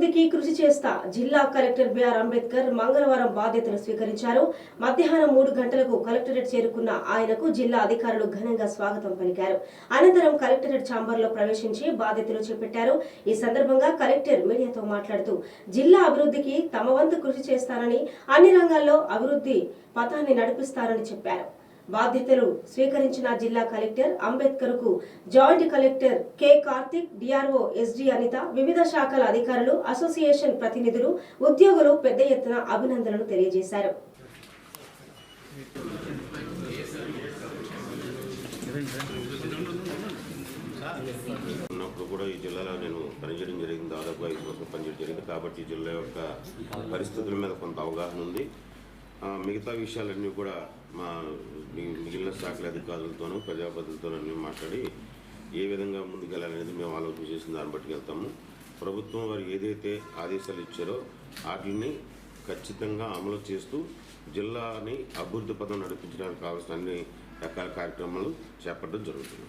అభివృద్ధికి కృషి చేస్తా జిల్లా కలెక్టర్ బిఆర్ అంబేద్కర్ మంగళవారం బాధ్యతలు స్వీకరించారు. మధ్యాహ్నం మూడు గంటలకు కలెక్టరేట్ చేరుకున్న ఆయనకు జిల్లా అధికారులు ఘనంగా స్వాగతం పలికారు. అనంతరం కలెక్టరేట్ ఛాంబర్లో ప్రవేశించి బాధ్యతలు చేపట్టారు. ఈ సందర్భంగా కలెక్టర్ మీడియాతో మాట్లాడుతూ జిల్లా అభివృద్ధికి తమ వంతు కృషి చేస్తానని అన్ని రంగాల్లో అభివృద్ధి పథాన్ని నడిపిస్తారని చెప్పారు. బాధ్యతలు స్వీకరించిన జిల్లా collector అంబేద్కర్కు joint collector K Karthik DRO SD Anitha వివిధ శాఖల అధికారులు అసోసియేషన్ ప్రతినిధులు ఉద్యోగులు పెద్ద ఎత్తున అభినందనలు తెలియజేశారు. ఉన్నప్పుడు కూడా ఈ జిల్లాలో నేను పనిచేయడం జరిగింది. దాదాపు ఐదు సంవత్సరాలు పనిచేయడం జరిగింది. కాబట్టి ఈ జిల్లా యొక్క పరిస్థితుల మీద కొంత అవగాహన ఉంది. మిగతా విషయాలన్నీ కూడా మా మిగిలిన శాఖల అధికారులతోనూ ప్రజాప్రతినిధులతోనూ మాట్లాడి ఏ విధంగా ముందుకెళ్ళాలనేది మేము ఆలోచన చేసిన దాన్ని బట్టి వెళ్తాము. ప్రభుత్వం వారు ఏదైతే ఆదేశాలు ఇచ్చారో వాటిని ఖచ్చితంగా అమలు చేస్తూ జిల్లాని అభివృద్ధి పదం నడిపించడానికి కావాల్సిన అన్ని రకాల కార్యక్రమాలు చేపట్టడం జరుగుతుంది.